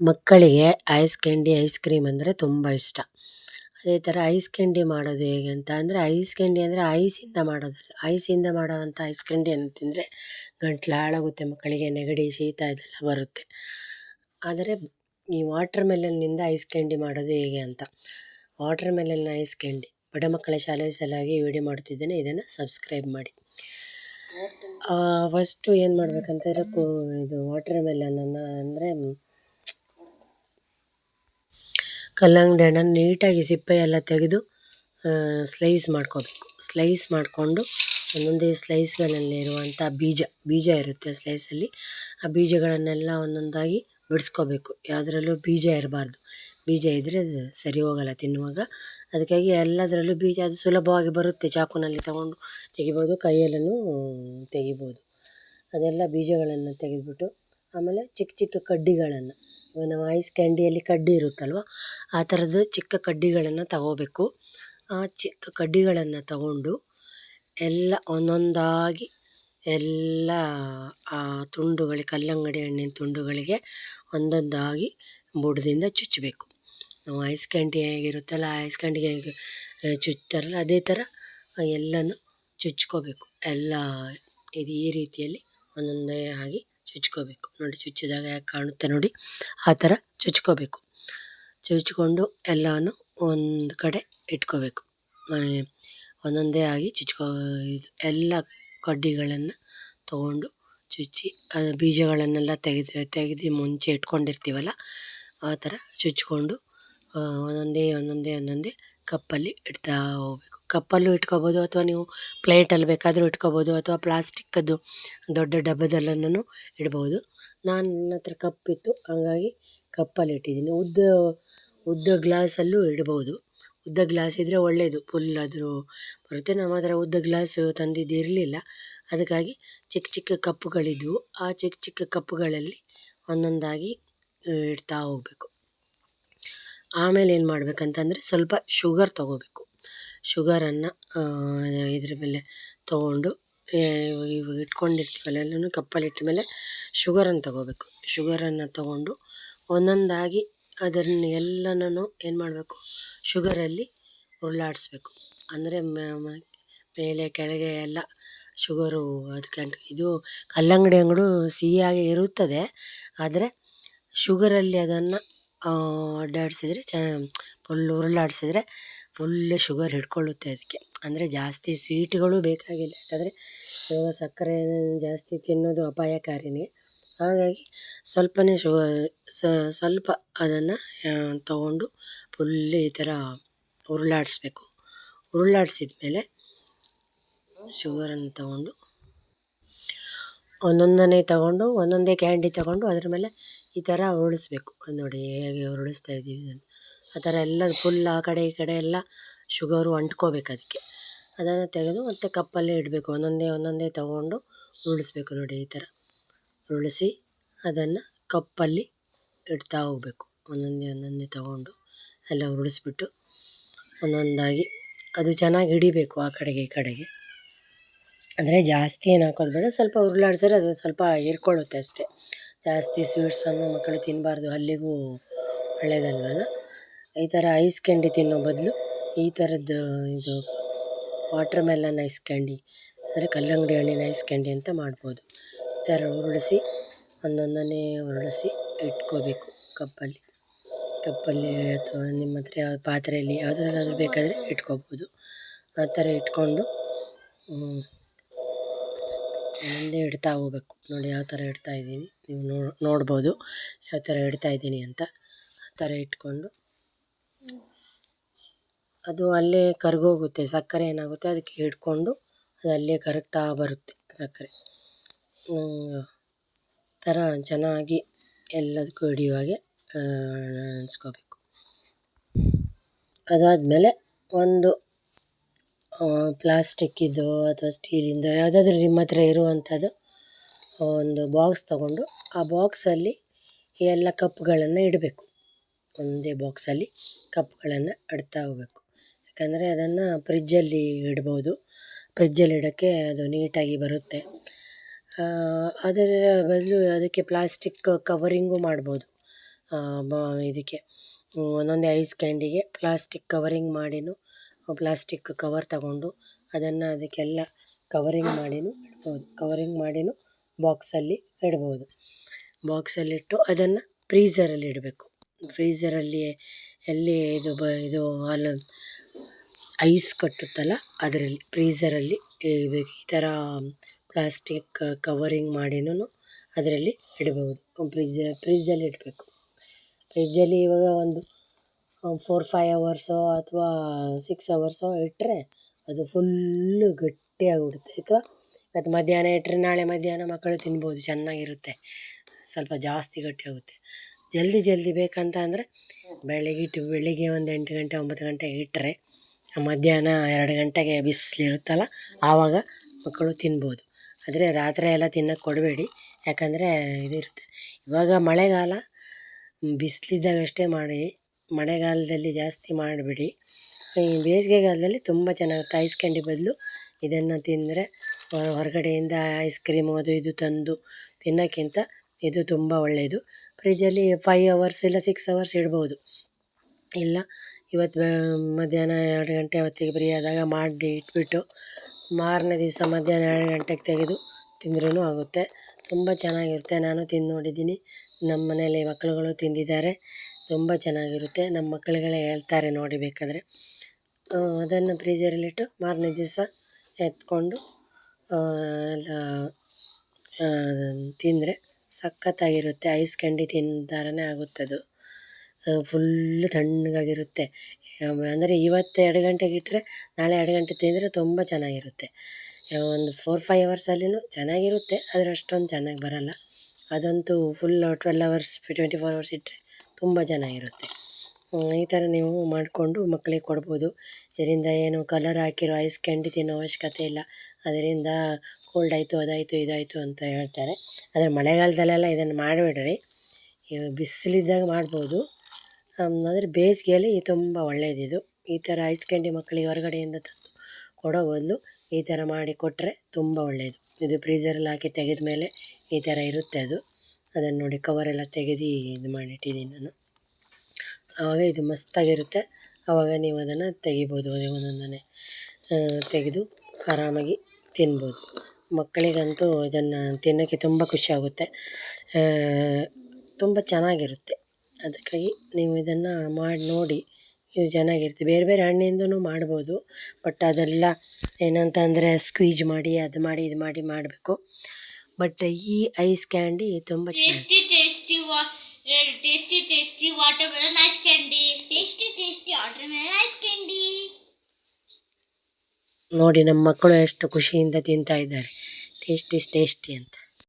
ಮಕ್ಕಳಿಗೆ ice candy ice cream ಅಂದರೆ ತುಂಬ ಇಷ್ಟ. ಅದೇ ಥರ ಐಸ್ ಕ್ಯಾಂಡಿ ಮಾಡೋದು ಹೇಗೆ ಅಂತ ಅಂದರೆ ಐಸ್ ಕ್ಯಾಂಡಿ ಅಂದರೆ ಐಸಿಂದ ಮಾಡೋದಲ್ಲ ಐಸಿಂದ ಮಾಡೋವಂಥ ಐಸ್ ಕ್ಯಾಂಡಿಯನ್ನು ತಿಂದರೆ ಗಂಟ್ಲು ಹಾಳಾಗುತ್ತೆ, ಮಕ್ಕಳಿಗೆ ನೆಗಡಿ, ಶೀತ ಇದೆಲ್ಲ ಬರುತ್ತೆ. ಆದರೆ ಈ ವಾಟರ್ ಮೆಲನ್ನಿಂದ ಐಸ್ ಕ್ಯಾಂಡಿ ಮಾಡೋದು ಹೇಗೆ ಅಂತ. ವಾಟರ್ ಮೆಲನ್ ಐಸ್ ಕ್ಯಾಂಡಿ ಬಡ ಮಕ್ಕಳ ಶಾಲೆಯ ಸಲಾಗಿ ವಿಡಿಯೋ ಮಾಡುತ್ತಿದ್ದೇನೆ. ಇದನ್ನು ಸಬ್ಸ್ಕ್ರೈಬ್ ಮಾಡಿ. ಫಸ್ಟು ಏನು ಮಾಡಬೇಕಂತಂದರೆ ಕೂ ಇದು ವಾಟರ್ ಮೆಲನನ್ನು ಅಂದರೆ ಕಲ್ಲಂಗಡಿ ಹಣ್ಣನ್ನು ನೀಟಾಗಿ ಸಿಪ್ಪೆ ಎಲ್ಲ ತೆಗೆದು ಸ್ಲೈಸ್ ಮಾಡ್ಕೋಬೇಕು. ಸ್ಲೈಸ್ ಮಾಡಿಕೊಂಡು ಒಂದೊಂದೇ ಸ್ಲೈಸ್ಗಳಲ್ಲಿರುವಂಥ ಬೀಜ ಬೀಜ ಇರುತ್ತೆ ಸ್ಲೈಸಲ್ಲಿ ಆ ಬೀಜಗಳನ್ನೆಲ್ಲ ಒಂದೊಂದಾಗಿ ಬಿಡಿಸ್ಕೋಬೇಕು. ಯಾವುದರಲ್ಲೂ ಬೀಜ ಇರಬಾರ್ದು. ಬೀಜ ಇದ್ದರೆ ಅದು ಸರಿ ಹೋಗಲ್ಲ ತಿನ್ನುವಾಗ. ಅದಕ್ಕಾಗಿ ಎಲ್ಲದರಲ್ಲೂ ಬೀಜ ಅದು ಸುಲಭವಾಗಿ ಬರುತ್ತೆ. ಚಾಕುನಲ್ಲಿ ತಗೊಂಡು ತೆಗಿಬೋದು, ಕೈಯಲ್ಲೂ ತೆಗಿಬೋದು. ಅದೆಲ್ಲ ಬೀಜಗಳನ್ನು ತೆಗೆದುಬಿಟ್ಟು, ಆಮೇಲೆ ಚಿಕ್ಕ ಚಿಕ್ಕ ಕಡ್ಡಿಗಳನ್ನು ನಾವು ಐಸ್ ಕ್ಯಾಂಡಿಯಲ್ಲಿ ಕಡ್ಡಿ ಇರುತ್ತಲ್ವ? ಆ ಥರದ್ದು ಚಿಕ್ಕ ಕಡ್ಡಿಗಳನ್ನು ತಗೋಬೇಕು. ಆ ಚಿಕ್ಕ ಕಡ್ಡಿಗಳನ್ನು ತಗೊಂಡು ಎಲ್ಲ ಒಂದೊಂದಾಗಿ ಎಲ್ಲ, ಆ ತುಂಡುಗಳಿಗೆ ಕಲ್ಲಂಗಡಿ ಹಣ್ಣಿನ ತುಂಡುಗಳಿಗೆ ಒಂದೊಂದಾಗಿ ಬುಡದಿಂದ ಚುಚ್ಚಬೇಕು. ನಾವು ಐಸ್ ಕ್ಯಾಂಡಿ ಹೇಗಿರುತ್ತಲ್ಲ ಐಸ್ ಕ್ಯಾಂಡಿಗೆ ಹೇಗೆ ಚುಚ್ತಾರಲ್ಲ, ಅದೇ ಥರ ಎಲ್ಲನೂ ಚುಚ್ಕೋಬೇಕು. ಎಲ್ಲ ಇದು ಈ ರೀತಿಯಲ್ಲಿ ಒಂದೊಂದೇ ಆಗಿ ಚುಚ್ಕೋಬೇಕು. ನೋಡಿ ಚುಚ್ಚಿದಾಗ ಯಾಕೆ ಕಾಣುತ್ತೆ ನೋಡಿ. ಆ ಥರ ಚುಚ್ಕೋಬೇಕು. ಚುಚ್ಕೊಂಡು ಎಲ್ಲನೂ ಒಂದು ಕಡೆ ಇಟ್ಕೋಬೇಕು. ಒಂದೊಂದೇ ಆಗಿ ಚುಚ್ಕೋ, ಇದು ಎಲ್ಲ ಕಡ್ಡಿಗಳನ್ನು ತಗೊಂಡು ಚುಚ್ಚಿ ಬೀಜಗಳನ್ನೆಲ್ಲ ತೆಗೆದು ತೆಗೆದು ಮುಂಚೆ ಇಟ್ಕೊಂಡಿರ್ತೀವಲ್ಲ, ಆ ಥರ ಚುಚ್ಕೊಂಡು ಒಂದೊಂದೇ ಒಂದೊಂದೇ ಒಂದೊಂದೇ ಕಪ್ಪಲ್ಲಿ ಇಡ್ತಾ ಹೋಗಬೇಕು. ಕಪ್ಪಲ್ಲೂ ಇಟ್ಕೊಬೋದು ಅಥವಾ ನೀವು ಪ್ಲೇಟಲ್ಲಿ ಬೇಕಾದರೂ ಇಟ್ಕೊಬೋದು ಅಥವಾ ಪ್ಲಾಸ್ಟಿಕ್ಕದ್ದು ದೊಡ್ಡ ಡಬ್ಬದಲ್ಲೂ ಇಡ್ಬೋದು. ನಾನು ನನ್ನ ಹತ್ರ ಕಪ್ಪಿತ್ತು, ಹಾಗಾಗಿ ಕಪ್ಪಲ್ಲಿ ಇಟ್ಟಿದ್ದೀನಿ. ಉದ್ದ ಉದ್ದ ಗ್ಲಾಸಲ್ಲೂ ಇಡ್ಬೋದು. ಉದ್ದ ಗ್ಲಾಸ್ ಇದ್ದರೆ ಒಳ್ಳೆಯದು ಫುಲ್ ಆದರೂ ಬರುತ್ತೆ. ನಮ್ಮ ಹತ್ರ ಉದ್ದ ಗ್ಲಾಸು ತಂದಿದ್ದಿರಲಿಲ್ಲ ಅದಕ್ಕಾಗಿ ಚಿಕ್ಕ ಚಿಕ್ಕ ಕಪ್ಪುಗಳಿದ್ದವು ಆ ಚಿಕ್ಕ ಚಿಕ್ಕ ಕಪ್ಪುಗಳಲ್ಲಿ ಒಂದೊಂದಾಗಿ ಇಡ್ತಾ ಹೋಗಬೇಕು. ಆಮೇಲೆ ಏನು ಮಾಡಬೇಕಂತಂದರೆ ಸ್ವಲ್ಪ ಶುಗರ್ ತೊಗೋಬೇಕು. ಶುಗರನ್ನು ಇದ್ರ ಮೇಲೆ ತೊಗೊಂಡು ಇವಾಗ ಇಟ್ಕೊಂಡಿರ್ತೀವಲ್ಲ ಎಲ್ಲನೂ ಕಪ್ಪಲ್ಲಿ ಇಟ್ಟ ಮೇಲೆ ಶುಗರನ್ನು ತೊಗೋಬೇಕು. ಶುಗರನ್ನು ತೊಗೊಂಡು ಒಂದೊಂದಾಗಿ ಅದನ್ನು ಎಲ್ಲನೂ ಏನು ಮಾಡಬೇಕು? ಶುಗರಲ್ಲಿ ಉರುಳಾಡಿಸ್ಬೇಕು ಅಂದರೆ ಮೇಲೆ ಕೆಳಗೆ ಎಲ್ಲ ಶುಗರು ಅದಕ್ಕೆ ಇದು ಕಲ್ಲಂಗಡಿ ಅಂಗಡಿ ಸಿಹಿಯಾಗಿ ಇರುತ್ತದೆ. ಆದರೆ ಶುಗರಲ್ಲಿ ಅದನ್ನು ಅಡ್ಡಾಡಿಸಿದ್ರೆ ಚ, ಫುಲ್ ಉರುಳಾಡಿಸಿದ್ರೆ ಫುಲ್ ಶುಗರ್ ಹಿಡ್ಕೊಳ್ಳುತ್ತೆ ಅದಕ್ಕೆ. ಅಂದರೆ ಜಾಸ್ತಿ ಸ್ವೀಟ್ಗಳು ಬೇಕಾಗಿಲ್ಲ. ಯಾಕಂದರೆ ಇವಾಗ ಸಕ್ಕರೆ ಜಾಸ್ತಿ ತಿನ್ನೋದು ಅಪಾಯಕಾರಿಯೇ ಹಾಗಾಗಿ ಸ್ವಲ್ಪನೇ ಶು ಸ್ವಲ್ಪ ಅದನ್ನು ತಗೊಂಡು ಫುಲ್ ಈ ಥರ ಉರುಳಾಡಿಸ್ಬೇಕು. ಉರುಳಾಡಿಸಿದ ಮೇಲೆ ಶುಗರನ್ನು ತಗೊಂಡು ಒಂದೊಂದನ್ನೇ ತಗೊಂಡು ಒಂದೊಂದೇ ಕ್ಯಾಂಡಿ ತಗೊಂಡು ಅದ್ರ ಮೇಲೆ ಈ ಥರ ಉರುಳಿಸ್ಬೇಕು ನೋಡಿ ಹೇಗೆ ಉರುಳಿಸ್ತಾ ಇದ್ದೀವಿ ಅಂತ ಆ ಥರ ಎಲ್ಲ ಫುಲ್ ಆ ಕಡೆ ಈ ಕಡೆ ಎಲ್ಲ ಶುಗರು ಅಂಟ್ಕೋಬೇಕು ಅದಕ್ಕೆ. ಅದನ್ನು ತೆಗೆದು ಮತ್ತು ಕಪ್ಪಲ್ಲೇ ಇಡಬೇಕು. ಒಂದೊಂದೇ ಒಂದೊಂದೇ ತಗೊಂಡು ಉರುಳಿಸ್ಬೇಕು ನೋಡಿ ಈ ಥರ. ಉರುಳಿಸಿ ಅದನ್ನು ಕಪ್ಪಲ್ಲಿ ಇಡ್ತಾ ಹೋಗಬೇಕು. ಒಂದೊಂದೇ ಒಂದೊಂದೇ ತಗೊಂಡು ಎಲ್ಲ ಉರುಳಿಸ್ಬಿಟ್ಟು ಒಂದೊಂದಾಗಿ ಅದು ಚೆನ್ನಾಗಿ ಹಿಡಿಬೇಕು ಆ ಕಡೆಗೆ ಈ ಕಡೆಗೆ. ಅಂದರೆ ಜಾಸ್ತಿ ಏನು ಹಾಕೋದು ಬೇಡ. ಸ್ವಲ್ಪ ಉರುಳಾಡ್ಸಿದ್ರೆ ಅದು ಸ್ವಲ್ಪ ಹೀರ್ಕೊಳ್ಳುತ್ತೆ ಅಷ್ಟೇ. ಜಾಸ್ತಿ ಸ್ವೀಟ್ಸನ್ನು ಮಕ್ಕಳು ತಿನ್ನಬಾರ್ದು ಹಲ್ಲಿಗೂ ಒಳ್ಳೆಯದಲ್ವಲ್ಲ ಈ ಥರ ಐಸ್ ಕ್ಯಾಂಡಿ ತಿನ್ನೋ ಬದಲು ಈ ಥರದ್ದು ಇದು ವಾಟ್ರ್ ಮೆಲನ್ ಐಸ್ ಕ್ಯಾಂಡಿ ಅಂದರೆ ಕಲ್ಲಂಗಡಿ ಹಣ್ಣಿನ ಐಸ್ ಕ್ಯಾಂಡಿ ಅಂತ ಮಾಡ್ಬೋದು. ಈ ಥರ ಉರುಳಿಸಿ, ಒಂದೊಂದನ್ನೇ ಉರುಳಿಸಿ ಇಟ್ಕೋಬೇಕು ಕಪ್ಪಲ್ಲಿ. ಕಪ್ಪಲ್ಲಿ ಅಥವಾ ನಿಮ್ಮ ಹತ್ರ ಯಾವ ಪಾತ್ರೆಯಲ್ಲಿ ಯಾವುದ್ರಲ್ಲಾದರೂ ಬೇಕಾದರೆ ಇಟ್ಕೋಬೋದು. ಆ ಥರ ಇಟ್ಕೊಂಡು ಒಂದೊಂದೇ ಇಡ್ತಾ ಹೋಗ್ಬೇಕು. ನೋಡಿ ಯಾವ ಥರ ಇಡ್ತಾ ಇದ್ದೀನಿ. ನೀವು ನೋಡ್ಬೋದು ಯಾವ ಥರ ಇಡ್ತಾ ಇದ್ದೀನಿ ಅಂತ. ಆ ಥರ ಇಟ್ಕೊಂಡು ಅದು ಅಲ್ಲೇ ಕರಗೋಗುತ್ತೆ. ಸಕ್ಕರೆ ಏನಾಗುತ್ತೆ? ಅದಕ್ಕೆ ಹಿಡ್ಕೊಂಡು ಅದು ಅಲ್ಲೇ ಕರಗ್ತಾ ಬರುತ್ತೆ ಸಕ್ಕರೆ. ಥರ ಚೆನ್ನಾಗಿ ಎಲ್ಲದಕ್ಕೂ ಹಿಡಿಯುವಾಗೆ ನೆನೆಸ್ಕೋಬೇಕು ಅದಾದಮೇಲೆ ಒಂದು ಪ್ಲಾಸ್ಟಿಕ್ಕಿದ್ದು ಅಥವಾ ಸ್ಟೀಲಿಂದು ಯಾವುದಾದ್ರೂ ನಿಮ್ಮ ಹತ್ರ ಇರುವಂಥದ್ದು ಒಂದು ಬಾಕ್ಸ್ ತಗೊಂಡು ಆ ಬಾಕ್ಸಲ್ಲಿ ಎಲ್ಲ ಕಪ್ಗಳನ್ನು ಇಡಬೇಕು. ಒಂದೇ ಬಾಕ್ಸಲ್ಲಿ ಕಪ್ಗಳನ್ನು ಇಡ್ತಾ ಹೋಗಬೇಕು. ಯಾಕಂದರೆ ಅದನ್ನು ಫ್ರಿಜ್ಜಲ್ಲಿ ಇಡ್ಬೋದು. ಫ್ರಿಜ್ಜಲ್ಲಿ ಇಡೋಕ್ಕೆ ಅದು ನೀಟಾಗಿ ಬರುತ್ತೆ. ಅದರ ಬದಲು ಅದಕ್ಕೆ ಪ್ಲಾಸ್ಟಿಕ್ ಕವರಿಂಗು ಮಾಡ್ಬೋದು. ಇದಕ್ಕೆ. ಒಂದೊಂದೇ ಐಸ್ ಕ್ಯಾಂಡಿಗೆ ಪ್ಲಾಸ್ಟಿಕ್ ಕವರಿಂಗ್ ಮಾಡಿನೂ ಪ್ಲಾಸ್ಟಿಕ್ ಕವರ್ ತಗೊಂಡು ಅದನ್ನು ಅದಕ್ಕೆಲ್ಲ ಕವರಿಂಗ್ ಮಾಡಿನೂ ಇಡ್ಬೋದು. ಕವರಿಂಗ್ ಮಾಡಿನೂ ಬಾಕ್ಸಲ್ಲಿ ಇಡ್ಬೋದು. ಬಾಕ್ಸಲ್ಲಿಟ್ಟು ಅದನ್ನು ಫ್ರೀಝರಲ್ಲಿ ಇಡಬೇಕು. ಫ್ರೀಝರಲ್ಲಿ ಎಲ್ಲಿ ಇದು ಬ, ಇದು ಅಲ್ಲಿ ಐಸ್ ಕಟ್ಟುತ್ತಲ್ಲ ಅದರಲ್ಲಿ ಫ್ರೀಝರಲ್ಲಿ ಈ ಥರ ಪ್ಲಾಸ್ಟಿಕ್ ಕವರಿಂಗ್ ಮಾಡಿನೂ ಅದರಲ್ಲಿ ಇಡಬಹುದು ಫ್ರಿಜ್ ಫ್ರಿಜ್ಜಲ್ಲಿ ಇಡಬೇಕು. ಫ್ರಿಜ್ಜಲ್ಲಿ ಇವಾಗ ಒಂದು ಫೋರ್ ಫೈವ್ ಅವರ್ಸೋ ಅಥವಾ ಸಿಕ್ಸ್ ಅವರ್ಸೋ ಇಟ್ಟರೆ ಅದು ಫುಲ್ಲು ಗಟ್ಟಿಯಾಗಿಬಿಡುತ್ತೆ ಅಥವಾ ಇವತ್ತು ಮಧ್ಯಾಹ್ನ ಇಟ್ಟರೆ ನಾಳೆ ಮಧ್ಯಾಹ್ನ ಮಕ್ಕಳು ತಿನ್ಬೋದು, ಚೆನ್ನಾಗಿರುತ್ತೆ. ಸ್ವಲ್ಪ ಜಾಸ್ತಿ ಗಟ್ಟಿಯಾಗುತ್ತೆ. ಜಲ್ದಿ ಜಲ್ದಿ ಬೇಕಂತ ಅಂದರೆ ಬೆಳಗ್ಗೆ ಇಟ್ಟು ಬೆಳಿಗ್ಗೆ ಒಂದು ಎಂಟು ಗಂಟೆ, ಒಂಬತ್ತು ಗಂಟೆ ಇಟ್ಟರೆ ಮಧ್ಯಾಹ್ನ ಎರಡು ಗಂಟೆಗೆ ಬಿಸಿಲಿರುತ್ತಲ್ಲ ಆವಾಗ ಮಕ್ಕಳು ತಿನ್ಬೋದು. ಆದರೆ ರಾತ್ರಿ ಎಲ್ಲ ತಿನ್ನೋಕ್ಕೆ ಕೊಡಬೇಡಿ, ಯಾಕಂದರೆ ಇದಿರುತ್ತೆ. ಇವಾಗ ಮಳೆಗಾಲ ಬಿಸಿಲಿದ್ದಾಗಷ್ಟೇ ಮಾಡಿ ಮಳೆಗಾಲದಲ್ಲಿ ಜಾಸ್ತಿ ಮಾಡಬೇಡಿ. ಈ ಬೇಸಿಗೆಗಾಲದಲ್ಲಿ ತುಂಬ ಚೆನ್ನಾಗಿರುತ್ತೆ. ಐಸ್ ಕ್ಯಾಂಡಿ ಬದಲು ಇದನ್ನು ತಿಂದರೆ ಹೊರಗಡೆಯಿಂದ ಐಸ್ ಕ್ರೀಮು ಅದು ಇದು ತಂದು ತಿನ್ನೋಕ್ಕಿಂತ ಇದು ತುಂಬ ಒಳ್ಳೆಯದು ಫ್ರಿಜ್ಜಲ್ಲಿ ಫೈವ್ ಅವರ್ಸ್ ಇಲ್ಲ ಸಿಕ್ಸ್ ಅವರ್ಸ್ ಇಡ್ಬೋದು. ಇಲ್ಲ, ಇವತ್ತು ಮಧ್ಯಾಹ್ನ ಎರಡು ಗಂಟೆ ಹೊತ್ತಿಗೆ ಫ್ರೀ ಆದಾಗ ಮಾಡಿ ಇಟ್ಬಿಟ್ಟು ಮಾರನೇ ದಿವಸ ಮಧ್ಯಾಹ್ನ ಎರಡು ಗಂಟೆಗೆ ತೆಗೆದು ತಿಂದ್ರೂ ಆಗುತ್ತೆ. ತುಂಬ ಚೆನ್ನಾಗಿರುತ್ತೆ. ನಾನು ತಿಂದು ನೋಡಿದ್ದೀನಿ. ನಮ್ಮ ಮನೇಲಿ ಮಕ್ಕಳುಗಳು ತಿಂದಿದ್ದಾರೆ. ತುಂಬ ಚೆನ್ನಾಗಿರುತ್ತೆ. ನಮ್ಮ ಮಕ್ಕಳುಗಳೇ ಹೇಳ್ತಾರೆ ನೋಡಿ ಬೇಕಾದರೆ. ಅದನ್ನು ಫ್ರೀಜರಲ್ಲಿಟ್ಟು ಮಾರನೇ ದಿವಸ ಎತ್ಕೊಂಡು ಎಲ್ಲ ತಿಂದರೆ ಸಖತ್ತಾಗಿರುತ್ತೆ. ಐಸ್ ಕ್ಯಾಂಡಿ ತಿಂದ ಥರನೇ ಆಗುತ್ತದು ಫುಲ್ಲು ತಣ್ಣಗಾಗಿರುತ್ತೆ. ಅಂದರೆ ಇವತ್ತು ಎರಡು ಗಂಟೆಗೆ ಇಟ್ಟರೆ ನಾಳೆ ಎರಡು ಗಂಟೆ ತಿಂದರೆ ತುಂಬ ಚೆನ್ನಾಗಿರುತ್ತೆ. ಒಂದು ಫೋರ್ ಫೈವ್ ಅವರ್ಸಲ್ಲಿಯೂ ಚೆನ್ನಾಗಿರುತ್ತೆ. ಆದರೆ ಅಷ್ಟೊಂದು ಚೆನ್ನಾಗಿ ಬರೋಲ್ಲ. ಅದಂತೂ full twelve hours twenty four hours ಇಟ್ಟರೆ ತುಂಬ ಇರುತ್ತೆ. ಈ ಥರ ನೀವು ಮಾಡಿಕೊಂಡು ಮಕ್ಕಳಿಗೆ ಕೊಡ್ಬೋದು. ಇದರಿಂದ ಏನು ಕಲರ್ ಹಾಕಿರೋ ಐಸ್ ಕ್ಯಾಂಡಿ ತಿನ್ನೋ ಅವಶ್ಯಕತೆ ಇಲ್ಲ. ಅದರಿಂದ ಕೋಲ್ಡ್ ಆಯಿತು, ಅದಾಯಿತು, ಇದಾಯಿತು ಅಂತ ಹೇಳ್ತಾರೆ. ಆದರೆ ಮಳೆಗಾಲದಲ್ಲೆಲ್ಲ ಇದನ್ನು ಮಾಡಿಬಿಡ್ರಿ. ಬಿಸಿಲಿದ್ದಾಗ ಮಾಡ್ಬೋದು. ಆದರೆ ಬೇಸಿಗೆಯಲ್ಲಿ ತುಂಬ ಒಳ್ಳೆಯದಿದು ಈ ಥರ ಐಸ್ ಕ್ಯಾಂಡಿ ಮಕ್ಕಳಿಗೆ ಹೊರಗಡೆಯಿಂದ ತಂದು ಕೊಡೋ ಬದಲು ಈ ಥರ ಮಾಡಿ ಕೊಟ್ಟರೆ ತುಂಬ ಒಳ್ಳೆಯದು ಇದು ಫ್ರೀಝರಲ್ಲಿ ಹಾಕಿ ತೆಗೆದ ಮೇಲೆ ಈ ಥರ ಇರುತ್ತೆ ಅದು. ಅದನ್ನು ನೋಡಿ ಕವರೆಲ್ಲ ತೆಗೆದು ಇದು ಮಾಡಿಟ್ಟಿದ್ದೀನಿ ನಾನು. ಆವಾಗ ಇದು ಮಸ್ತಾಗಿರುತ್ತೆ. ಆವಾಗ ನೀವು ಅದನ್ನು ತೆಗಿಬೋದು. ಒಂದೊಂದನ್ನೇ ತೆಗೆದು ಆರಾಮಾಗಿ ತಿನ್ಬೋದು. ಮಕ್ಕಳಿಗಂತೂ ಇದನ್ನು ತಿನ್ನೋಕ್ಕೆ ತುಂಬ ಖುಷಿಯಾಗುತ್ತೆ. ತುಂಬ ಚೆನ್ನಾಗಿರುತ್ತೆ. ಅದಕ್ಕಾಗಿ ನೀವು ಇದನ್ನು ಮಾಡಿ ನೋಡಿ, ಇದು ಚೆನ್ನಾಗಿರುತ್ತೆ. ಬೇರೆ ಬೇರೆ ಹಣ್ಣಿಂದನೂ ಮಾಡ್ಬೋದು. ಬಟ್ ಅದೆಲ್ಲ ಏನಂತಂದರೆ ಸ್ಕ್ವೀಜ್ ಮಾಡಿ, ಅದು ಮಾಡಿ, ಇದು ಮಾಡಿ ಮಾಡಬೇಕು. ಬಟ್ ಈ ಐಸ್ ಕ್ಯಾಂಡಿ ತುಂಬ ಚೆನ್ನಾಗಿ Tasty, tasty, wa- uh, tasty, tasty watermelon ice candy. Tasty, tasty watermelon ice candy. ನೋಡಿ ನಮ್ಮ ಮಕ್ಕಳು ಎಷ್ಟು ಖುಷಿಯಿಂದ ತಿಂತಾ ಇದ್ದಾರೆ ಟೇಸ್ಟಿ ಟೇಸ್ಟಿ ಅಂತ